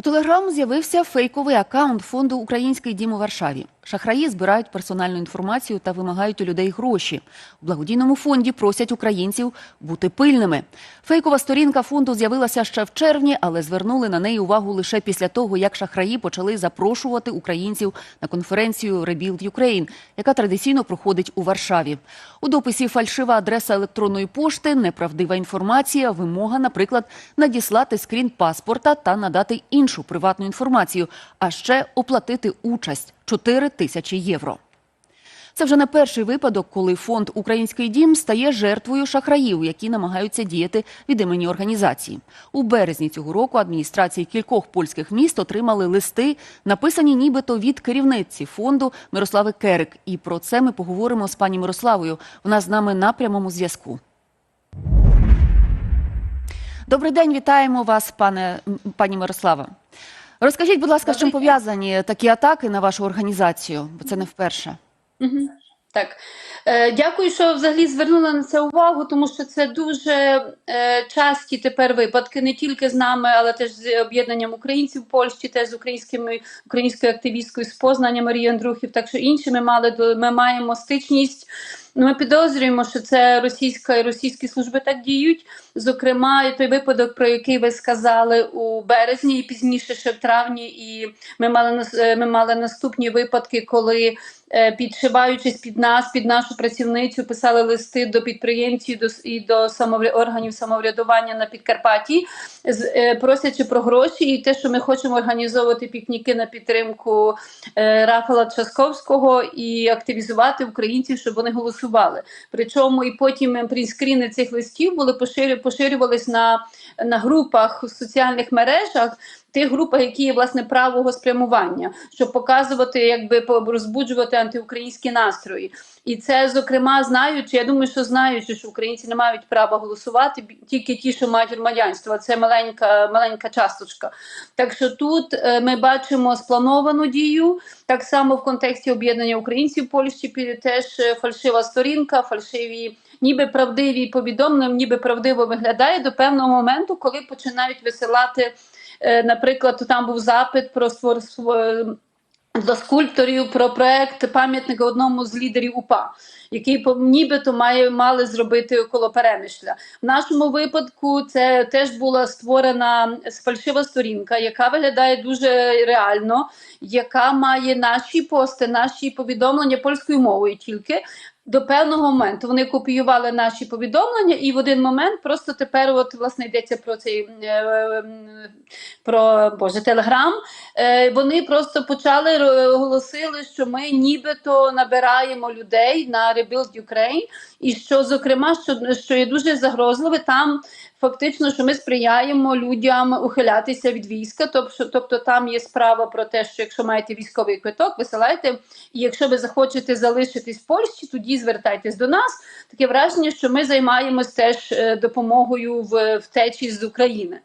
У Телеграм з'явився фейковий акаунт фонду Український дім у Варшаві. Шахраї збирають персональну інформацію та вимагають у людей гроші. У благодійному фонді просять українців бути пильними. Фейкова сторінка фонду з'явилася ще в червні, але звернули на неї увагу лише після того, як шахраї почали запрошувати українців на конференцію Rebuild Ukraine, яка традиційно проходить у Варшаві. У дописі фальшива адреса електронної пошти, неправдива інформація, вимога, наприклад, надіслати скрін паспорта та надати іншу приватну інформацію, а ще оплатити участь 4 тисячі євро. Це вже не перший випадок, коли фонд Український дім стає жертвою шахраїв, які намагаються діяти від імені організації. У березні цього року адміністрації кількох польських міст отримали листи, написані нібито від керівниці фонду Мирослави Керик. І про це ми поговоримо з пані Мирославою. Вона з нами на прямому зв'язку. Добрий день, вітаємо вас, пане пані Мирослава. Розкажіть, будь ласка, з чим пов'язані такі атаки на вашу організацію? Бо це не вперше. Так, дякую, що взагалі звернули на це увагу, тому що це дуже е, часті тепер випадки, не тільки з нами, але теж з об'єднанням українців в Польщі, теж з українськими українською активісткою з Познання Марії Андрухів. Так що інші ми мали ми маємо стичність. Ну, Ми підозрюємо, що це російська і російські служби так діють. Зокрема, і той випадок, про який ви сказали у березні, і пізніше ще в травні, і ми мали е, ми мали наступні випадки, коли е, підшиваючись під нас, під нашу працівницю, писали листи до підприємців до і до самовря... органів самоврядування на Підкарпатті, з- е, просячи про гроші, і те, що ми хочемо організовувати пікніки на підтримку е, Рафала Часковського і активізувати українців, щоб вони голосували. Причому і потім принскріни цих листів були поширю... поширювались на, на групах в соціальних мережах. Тих групах, які є власне правого спрямування, щоб показувати, якби розбуджувати антиукраїнські настрої, і це зокрема знаючи. Я думаю, що знаючи, що українці не мають права голосувати, тільки ті, що мають громадянство. Це маленька маленька часточка. Так що тут е, ми бачимо сплановану дію. Так само в контексті об'єднання українців Польщі пі- теж е, фальшива сторінка, фальшиві. Ніби правдиві повідомлення, ніби правдиво виглядає до певного моменту, коли починають висилати Наприклад, там був запит про створ до скульпторів про проект пам'ятника одному з лідерів УПА, який нібито має мали зробити коло перемишля. В нашому випадку це теж була створена фальшива сторінка, яка виглядає дуже реально, яка має наші пости, наші повідомлення польською мовою тільки. До певного моменту вони копіювали наші повідомлення, і в один момент просто тепер, от власне йдеться про цей е, е, про Боже Телеграм. Е, вони просто почали оголосили, що ми нібито набираємо людей на Rebuild Ukraine, і що, зокрема, що, що є дуже загрозливе, там фактично, що ми сприяємо людям ухилятися від війська. Тобто, тобто там є справа про те, що якщо маєте військовий квиток, висилайте. І якщо ви захочете залишитись в Польщі, тоді звертайтесь до нас. Таке враження, що ми займаємось теж е, допомогою в втечі з України.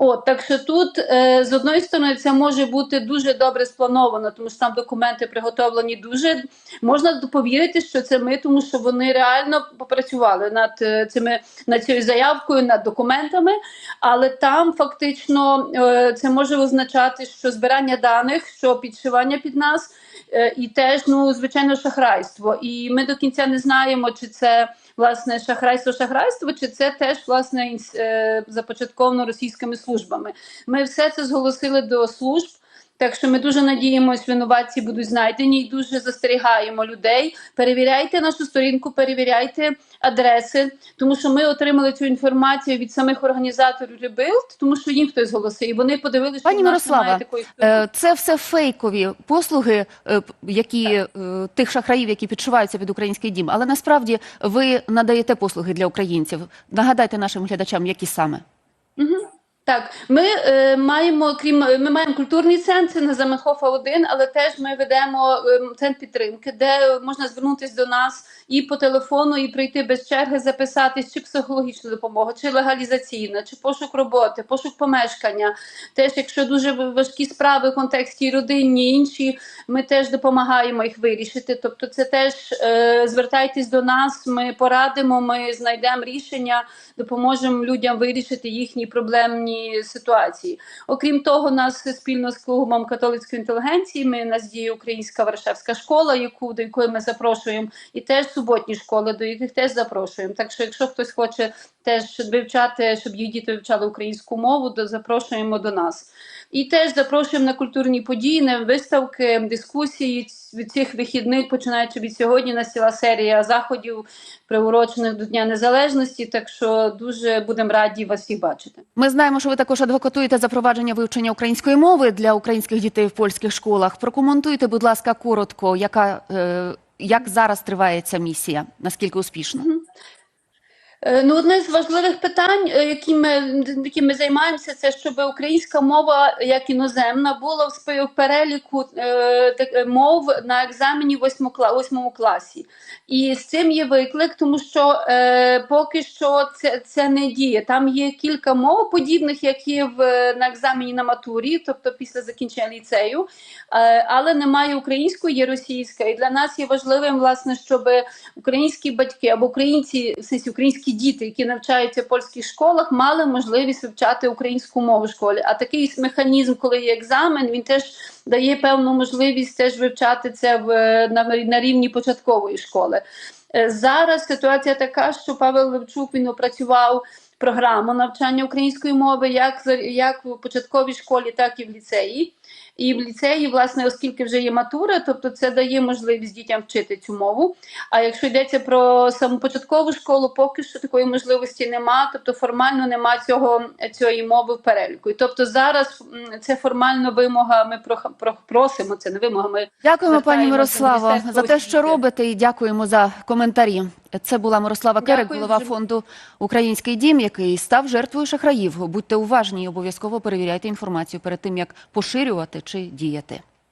От так що тут е, з одної сторони це може бути дуже добре сплановано, тому що там документи приготовлені дуже можна повірити, що це ми, тому що вони реально попрацювали над е, цими над цією заявкою, над документами. Але там фактично е, це може означати, що збирання даних, що підшивання під нас, е, і теж ну звичайно шахрайство. І ми до кінця не знаємо, чи це власне шахрайство, шахрайство, чи це теж власне е, започатковано російськими службами. Ми все це зголосили до служб. Так що ми дуже надіємося, винуватці будуть знайдені і дуже застерігаємо людей. Перевіряйте нашу сторінку, перевіряйте адреси, тому що ми отримали цю інформацію від самих організаторів Rebuild, тому що їм хтось зголосив. І вони подивилися, що Пані Мирослава, такої. Е, Це все фейкові послуги, е, які е, тих шахраїв, які підшиваються під український дім. Але насправді ви надаєте послуги для українців. Нагадайте нашим глядачам, які саме. Так, ми е, маємо крім ми маємо культурний центр на Заменхофа 1, але теж ми ведемо е, центр підтримки, де можна звернутися до нас і по телефону, і прийти без черги, записатись чи психологічну допомогу, чи легалізаційна, чи пошук роботи, пошук помешкання. Теж, якщо дуже важкі справи в контексті родинні, інші, ми теж допомагаємо їх вирішити. Тобто, це теж е, звертайтесь до нас, ми порадимо, ми знайдемо рішення, допоможемо людям вирішити їхні проблемні ситуації. Окрім того, нас спільно з клубом католицької інтелігенції. Ми нас діє українська Варшавська школа, яку до якої ми запрошуємо, і теж суботні школи, до яких теж запрошуємо. Так що, якщо хтось хоче теж вивчати, щоб їх діти вивчали українську мову, то запрошуємо до нас. І теж запрошуємо на культурні події, на виставки, дискусії від цих вихідних, починаючи від сьогодні, на ціла серія заходів, приурочених до Дня Незалежності. Так що дуже будемо раді вас всіх бачити. Ми знаємо, що ви також адвокатуєте запровадження вивчення української мови для українських дітей в польських школах. Прокоментуйте, будь ласка, коротко, яка е, як зараз триває ця місія? Наскільки успішно? Е, Ну, одне з важливих питань, е, які ми, яким ми займаємося, це щоб українська мова як іноземна була в переліку е, мов на екзамені восьмому класі. І з цим є виклик, тому що е, поки що це, це не діє. Там є кілька мов подібних, які в на екзамені на матурі, тобто після закінчення ліцею, е, але немає української, є російська. І для нас є важливим, власне, щоб українські батьки або українці, в сенсі українські діти, які навчаються в польських школах, мали можливість вивчати українську мову в школі. А такий механізм, коли є екзамен, він теж дає певну можливість теж вивчати це в на, на рівні початкової школи. Е, Зараз ситуація така, що Павел Левчук він опрацював програму навчання української мови як як в початковій школі, так і в ліцеї. І в ліцеї, власне, оскільки вже є матура, тобто це дає можливість дітям вчити цю мову. А якщо йдеться про саму початкову школу, поки що такої можливості нема, тобто формально нема цього цієї мови в переліку. І тобто зараз це формально вимога. Ми просимо це не вимога. Ми Дякуємо, пані Мирослава, за те, що робите, і дякуємо за коментарі. Це була Мирослава Керек, Дякую голова фонду Український дім, який став жертвою шахраїв. Будьте уважні і обов'язково перевіряйте інформацію перед тим, як поширювати чи діяти.